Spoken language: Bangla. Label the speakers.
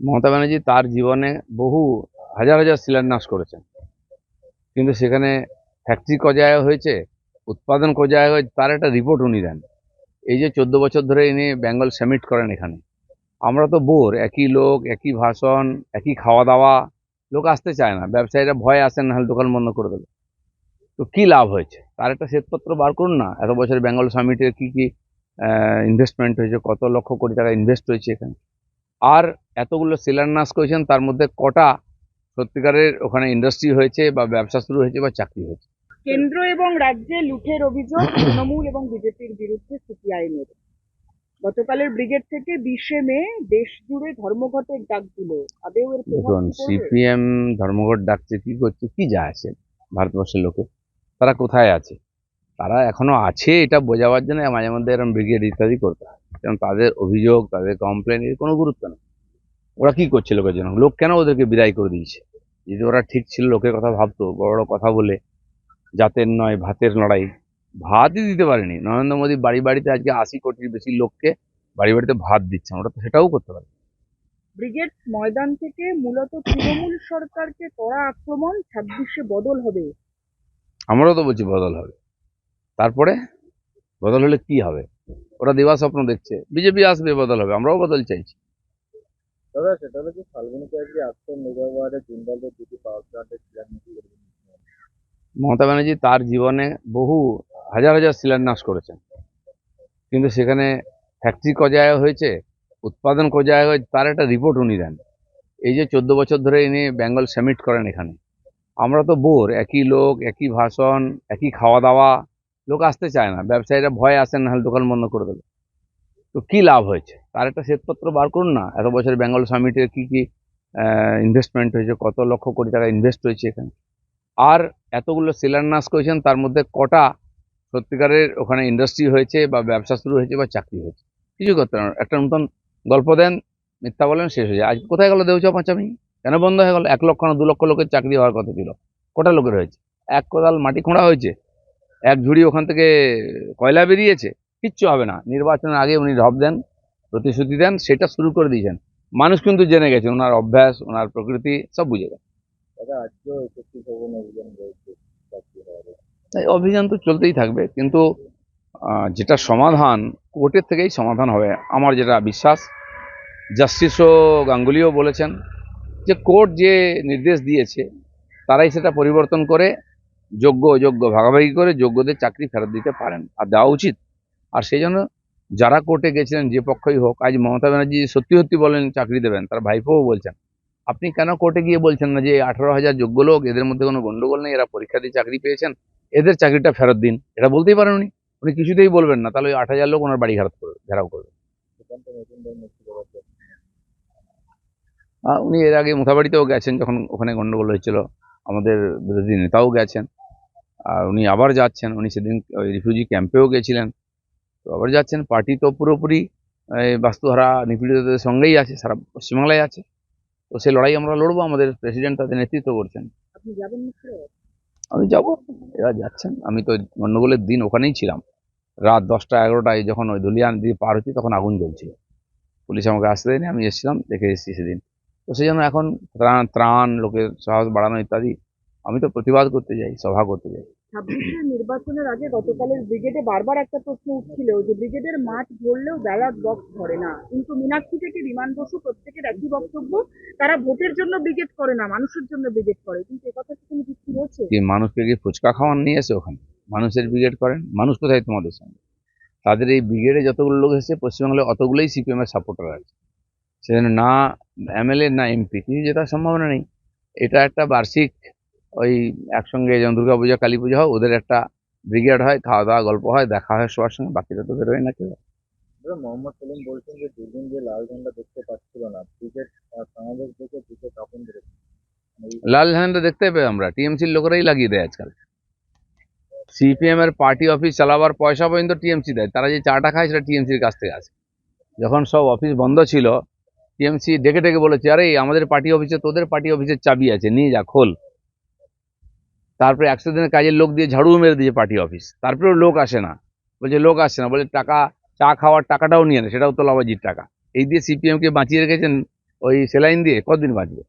Speaker 1: মমতা ব্যানার্জি তার জীবনে বহু, হাজার হাজার শিলান্যাস করেছেন। কিন্তু সেখানে ফ্যাক্টরি ক জায়গায় হয়েছে, উৎপাদন ক জায়গায় হয়েছে, তার একটা রিপোর্ট উনি দেন। এই যে চোদ্দ বছর ধরে ইনি বেঙ্গল সামিট করেন এখানে। আমরা তো বোর, একই লোক, একই ভাষণ, একই খাওয়া দাওয়া লোক আসতে চায় না। ব্যবসায়ীরা ভয় আসেন না হলে দোকান বন্ধ করে দেবে। তো কী লাভ হয়েছে? তার একটা শ্বেতপত্র বার করুন না। এত বছর বেঙ্গল সামিটের কি কি ইনভেস্টমেন্ট হয়েছে, কত লক্ষ কোটি টাকা ইনভেস্ট হয়েছে এখানে? আর এতগুলো শিলান্যাস করেছেন তার মধ্যে কটা সত্যিকারের ওখানে ইন্ডাস্ট্রি হয়েছে বা ব্যবসা শুরু হয়েছে বা চাকরি হয়েছে।
Speaker 2: কেন্দ্র এবং রাজ্যে লুঠের অভিযোগ তৃণমূল এবং বিজেপির বিরুদ্ধে সিপিআইএম এর। গতকালের ব্রিগেড থেকে বিশে মে দেশ জুড়ে ধর্মঘটের ডাক দিল। আদেও এর
Speaker 1: দেখুন সিপিএম ধর্মঘট ডাকছে কি করছে কি যায় আসে ভারতবর্ষের লোকে? তারা কোথায় আছে? তারা এখনও আছে এটা বোঝাবার জন্য মাঝে মধ্যে এরকম ব্রিগেড ইত্যাদি করতে হয়। কারণ তাদের অভিযোগ তাদের কমপ্লেন এর কোনো গুরুত্ব নেই। ওরা কি করছে লোকের জন্য লোক কেন ওদেরকে বিদায় করে দিয়েছে? যদি ওরা ঠিক ছিল লোকের কথা ভাবতো বড় বড় কথা বলে জাতের নয় ভাতের লড়াই ভাতই দিতে পারেনি। নরেন্দ্র মোদী বাড়ি বাড়িতে আজকে আশি কোটির বেশি লোককে বাড়ি বাড়িতে ভাত দিচ্ছেন। ওরা তো সেটাও করতে পারে।
Speaker 2: ব্রিগেড ময়দান থেকে মূলত তৃণমূল সরকারকে করা আক্রমণ ছাব্বিশে বদল হবে।
Speaker 1: আমরাও তো বলছি বদল হবে। তারপরে? বদল হলে কি হবে? ওরা দেওয়া স্বপ্ন দেখছে। বিজেপি আসবে বদল হবে আমরাও বদল চাইছি।
Speaker 3: দাদা সেটা হলো যে ফাল্গুনিতে আজকে আটশো মেগাওয়াটের দুটি পাওয়ার প্ল্যান্টের শিলান্যাস করবেন
Speaker 1: মমতা ব্যানার্জি তার জীবনে বহু হাজার হাজার শিলান্যাস করেছেন। কিন্তু সেখানে ফ্যাক্টরি ক জায়গায় হয়েছে উৎপাদন ক জায়গায় হয়েছে তার একটা রিপোর্ট উনি দেন। এই যে চোদ্দ বছর ধরে ইনি বেঙ্গল সামিট করেন এখানে। আমরা তো বোর একই লোক একই ভাষণ একই খাওয়া দাওয়া লোক আসতে চায় না, ব্যবসায়ীরা ভয় আসেন নাহলে দোকান বন্ধ করে দেবে। তো কি লাভ হয়েছে? তার একটা শ্বেতপত্র বার করুন না। এত বছর বেঙ্গল সামিটের কি কি ইনভেস্টমেন্ট হয়েছে, কত লক্ষ কোটি টাকা ইনভেস্ট হয়েছে এখানে। আর এতগুলো শিলান্যাস করেছেন, তার মধ্যে কটা সত্যিকারের ওখানে ইন্ডাস্ট্রি হয়েছে বা ব্যবসা শুরু হয়েছে বা চাকরি হয়েছে। কিছু করতে না। একটা নতুন গল্প দেন, মিথ্যা বলেন, শেষ হয়ে যায়। আজ কোথায় গেল দেউচা পাঁচামি? কেন বন্ধ হয়ে গেল? এক লক্ষ না দু লক্ষ লোকের চাকরি হওয়ার কথা ছিল। কটা লোকের হয়েছে? এক কোদাল মাটি খোঁড়া হয়েছে। এক ঝুড়ি ওখান থেকে কয়লা বেরিয়েছে কিচ্ছু হবে না। নির্বাচনের আগে উনি ঢপ দেন প্রতিশ্রুতি দেন সেটা শুরু করে দিয়েছেন। মানুষ কিন্তু জেনে গেছে ওনার অভ্যাস ওনার প্রকৃতি সব বুঝে গেছে। তাই অভিযান তো চলতেই থাকবে কিন্তু যেটা সমাধান কোর্টের থেকেই সমাধান হবে আমার যেটা বিশ্বাস। জাস্টিসও গাঙ্গুলিও বলেছেন যে কোর্ট যে নির্দেশ দিয়েছে তারাই সেটা পরিবর্তন করে যোগ্য অযোগ্য, ভাগাভাগি করে যোগ্যদের চাকরি ফেরত দিতে পারেন আর দেওয়া উচিত। আর সেই জন্য যারা কোর্টে গেছিলেন, যে পক্ষই হোক, আজ মমতা ব্যানার্জি সত্যি সত্যি বলেন চাকরি দেবেন, তার ভাইপোও বলছেন। আপনি কেন কোর্টে গিয়ে বলছেন না যে আঠারো হাজার যোগ্য লোক, এদের মধ্যে কোনো গন্ডগোল নেই, এরা পরীক্ষা দিয়ে চাকরি পেয়েছেন, এদের চাকরিটা ফেরত দিন। এটা বলতেই পারেন উনি। উনি কিছুতেই বলবেন না, তাহলে ওই আট হাজার লোক ওনার বাড়ি ঘেরাও করবে ঘেরাও করবে। উনি এর আগে মুথাবাড়িতেও গেছেন, যখন ওখানে গন্ডগোল হয়েছিল, আমাদের বিরোধী নেতাও গেছেন। আর উনি আবার যাচ্ছেন উনি সেদিন ওই রিফিউজি ক্যাম্পেও গেছিলেন। তো আবার যাচ্ছেন পার্টি তো পুরোপুরি বাস্তুহারা নিপীড়িতদের সঙ্গেই আছে সারা পশ্চিমবাংলায় আছে। তো সেই লড়াই আমরা লড়বো আমাদের প্রেসিডেন্ট তাদের নেতৃত্ব করছেন।
Speaker 2: আপনি যাবেন
Speaker 1: আমি যাব এরা যাচ্ছেন। আমি তো গণ্ডগোলের দিন ওখানেই ছিলাম। রাত দশটা এগারোটায় যখন ওই দলিয়ান দিয়ে পার হচ্ছি তখন আগুন জ্বলছিল। পুলিশ আমাকে আসতে দেয়নি আমি এসেছিলাম দেখে এসেছি সেদিন। তো সেই জন্য এখন ত্রাণ ত্রাণ লোকের সাহস বাড়ানো ইত্যাদি আমি তো প্রতিবাদ করতে যাই সভা করতে যাই।
Speaker 2: ছাব্বিশে নির্বাচনের আগে গতকালের ব্রিগেডে বারবার একটা প্রশ্ন উঠছিল যে ব্রিগেডের মাঠ ভরলেও ব্যালট বক্স ধরে না। কিন্তু মীনাক্ষী থেকে বিমান বসু প্রত্যেকের একই বক্তব্য, তারা ভোটের জন্য ব্রিগেড করে না, মানুষের জন্য ব্রিগেড করে। কিন্তু একথা কি কোনো যুক্তি রয়েছে?
Speaker 1: মানুষকে কি ফুচকা খাওয়ান নিয়ে এসে ওখানে? মানুষের ব্রিগেড করেন? মানুষ কোথায় তোমাদের সঙ্গে? তাদের এই ব্রিগেডে যতগুলো লোক এসেছে পশ্চিমবাংলায় অতগুলোই সিপিএম এর সাপোর্টার আছে। সেজন্য না এমএলএ, না এমপি কিছু জেতার সম্ভাবনা নেই। এটা একটা বার্ষিক ওই একসঙ্গে যেমন দুর্গা পূজা কালী পুজো হয় ওদের একটা ব্রিগেড হয় খাওয়া দাওয়া গল্প হয় দেখা হয় সবার সঙ্গে বাকিটা তো বেরোয় না কেউ।
Speaker 3: মোহাম্মদ সেলিম বলছেন যে দুদিন যে লাল ঝান্ডা দেখতে পাচ্ছিল না ক্রিকেট বাংলাদেশ দেখে ক্রিকেট ধরেছে
Speaker 1: লাল ঝান্ডা দেখতে পেয়ে আমরা টিএমসির লোকেরাই লাগিয়ে দেয় আজকাল। সিপিএম এর পার্টি অফিস চালাবার পয়সা পর্যন্ত টিএমসি দেয় তারা যে চাটা খায় সেটা টিএমসির কাছ থেকে আসে। যখন সব অফিস বন্ধ ছিল টিএমসি ডেকে ডেকে বলেছে আরে আমাদের পার্টি অফিসে তোদের পার্টি অফিসের চাবি আছে নিয়ে যা খোল। তারপরে একশো দিনের কাজের লোক দিয়ে ঝাড়ু মেরে দিয়েছে পার্টি অফিস তারপরেও লোক আসে না। বলছে, লোক আসে না। বলে, টাকা, চা খাওয়ার টাকাটাও নিয়ে নেয় সেটাও তো তোলাবাজির টাকা। এই দিয়ে সিপিএমকে বাঁচিয়ে রেখেছেন ওই সেলাইন দিয়ে? কতদিন বাঁচবে?